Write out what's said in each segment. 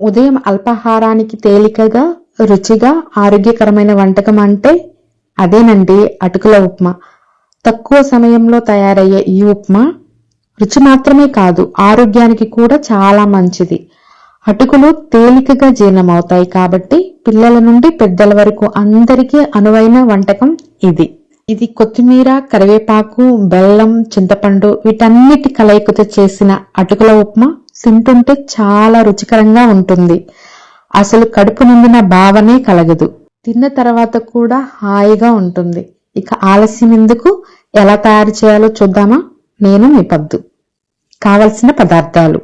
ఉదయం అల్పాహారానికి తేలికగా రుచిగా ఆరోగ్యకరమైన వంటకం అంటే అదేనండి అటుకుల ఉప్మా. తక్కువ సమయంలో తయారయ్యే ఈ ఉప్మా రుచి మాత్రమే కాదు ఆరోగ్యానికి కూడా చాలా మంచిది. అటుకులు తేలికగా జీర్ణమవుతాయి కాబట్టి పిల్లల నుండి పెద్దల వరకు అందరికీ అనువైన వంటకం ఇది. ఇది కొత్తిమీర కరివేపాకు బెల్లం చింతపండు వీటన్నిటి కలయికతో చేసిన అటుకుల ఉప్మా తింటుంటే చాలా రుచికరంగా ఉంటుంది. అసలు కడుపు నిండిన భావనే కలగదు. తిన్న తర్వాత కూడా హాయిగా ఉంటుంది. ఇక ఆలస్యం ఎందుకు? ఎలా తయారు చేయాలో చూద్దామా? నేను మీ పద్దు. కావలసిన పదార్థాలు.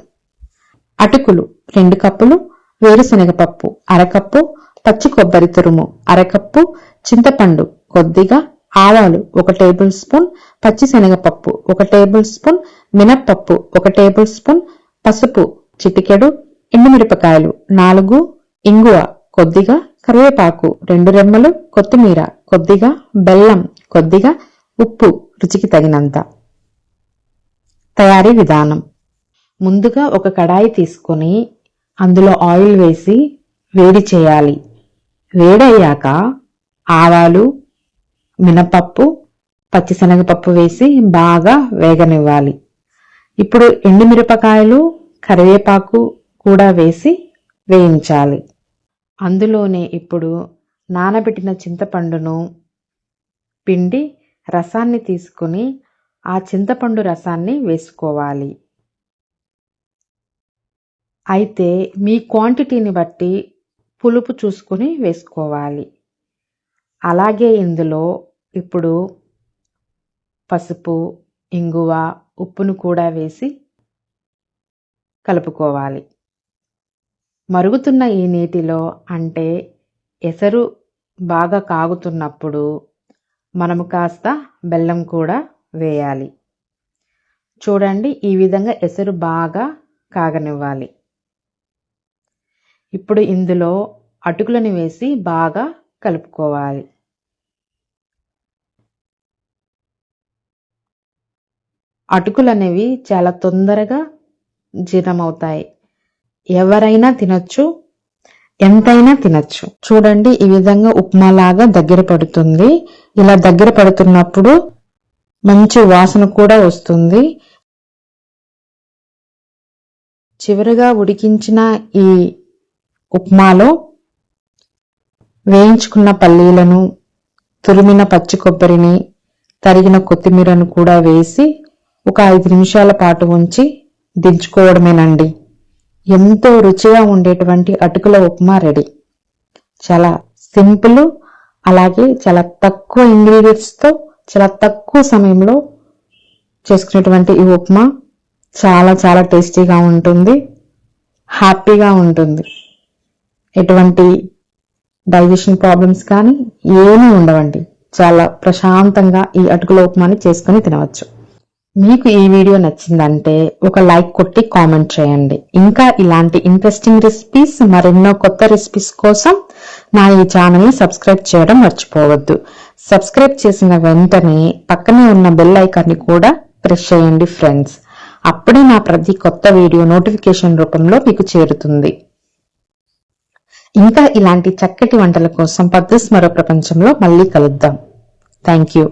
అటుకులు రెండు కప్పులు వేరుశనగపప్పు అరకప్పు పచ్చి కొబ్బరి తురుము అరకప్పు చింతపండు కొద్దిగా ఆవాలు ఒక టేబుల్ స్పూన్ పచ్చిశనగపప్పు ఒక టేబుల్ స్పూన్ మినప్పప్పు ఒక టేబుల్ స్పూన్ పసుపు చిటికెడు ఎండుమిరపకాయలు నాలుగు ఇంగువ కొద్దిగా కరివేపాకు రెండు రెమ్మలు కొత్తిమీర కొద్దిగా బెల్లం కొద్దిగా ఉప్పు రుచికి తగినంత. తయారీ విధానం. ముందుగా ఒక కడాయి తీసుకొని అందులో ఆయిల్ వేసి వేడి చేయాలి. వేడయ్యాక ఆవాలు మినపప్పు పచ్చిశనగపప్పు వేసి బాగా వేగనివ్వాలి. ఇప్పుడు ఎండుమిరపకాయలు కరివేపాకు కూడా వేసి వేయించాలి. అందులోనే ఇప్పుడు నానబెట్టిన చింతపండును పిండి రసాన్ని తీసుకుని ఆ చింతపండు రసాన్ని వేసుకోవాలి. అయితే మీ క్వాంటిటీని బట్టి పులుపు చూసుకొని వేసుకోవాలి. అలాగే ఇందులో ఇప్పుడు పసుపు ఇంగువ ఉప్పును కూడా వేసి కలుపుకోవాలి. మరుగుతున్న ఈ నీటిలో అంటే ఎసరు బాగా కాగుతున్నప్పుడు మనము కాస్త బెల్లం కూడా వేయాలి. చూడండి ఈ విధంగా ఎసరు బాగా కాగనివ్వాలి. ఇప్పుడు ఇందులో అటుకులను వేసి బాగా కలుపుకోవాలి. అటుకులు అనేవి చాలా తొందరగా జీర్ణమవుతాయి. ఎవరైనా తినచ్చు ఎంతైనా తినచ్చు. చూడండి ఈ విధంగా ఉప్మా లాగా దగ్గర పడుతుంది. ఇలా దగ్గర పడుతున్నప్పుడు మంచి వాసన కూడా వస్తుంది. చివరిగా ఉడికించిన ఈ ఉప్మాలో వేయించుకున్న పల్లీలను తురిమిన పచ్చి కొబ్బరిని తరిగిన కొత్తిమీరను కూడా వేసి ఒక ఐదు నిమిషాల పాటు ఉంచి దించుకోవడమేనండి. ఎంతో రుచిగా ఉండేటువంటి అటుకుల ఉప్మా రెడీ. చాలా సింపుల్ అలాగే చాలా తక్కువ ఇంగ్రీడియంట్స్తో చాలా తక్కువ సమయంలో చేసుకునేటువంటి ఈ ఉప్మా చాలా చాలా టేస్టీగా ఉంటుంది హ్యాపీగా ఉంటుంది. ఎటువంటి డైజెషన్ ప్రాబ్లమ్స్ కానీ ఏమీ ఉండవండి. చాలా ప్రశాంతంగా ఈ అటుకుల ఉప్మాని చేసుకుని తినవచ్చు. మీకు ఈ వీడియో నచ్చిందంటే ఒక లైక్ కొట్టి కామెంట్ చేయండి. ఇంకా ఇలాంటి ఇంట్రెస్టింగ్ రెసిపీస్ మరెన్నో కొత్త రెసిపీస్ కోసం నా ఈ ఛానల్ని సబ్స్క్రైబ్ చేయడం మర్చిపోవద్దు. సబ్స్క్రైబ్ చేసిన వెంటనే పక్కనే ఉన్న బెల్ ఐకాన్ని కూడా ప్రెస్ చేయండి ఫ్రెండ్స్ అప్పుడే నా ప్రతి కొత్త వీడియో నోటిఫికేషన్ రూపంలో మీకు చేరుతుంది. ఇంకా ఇలాంటి చక్కటి వంటల కోసం పద్ధతి మరో ప్రపంచంలో మళ్ళీ కలుద్దాం. Thank you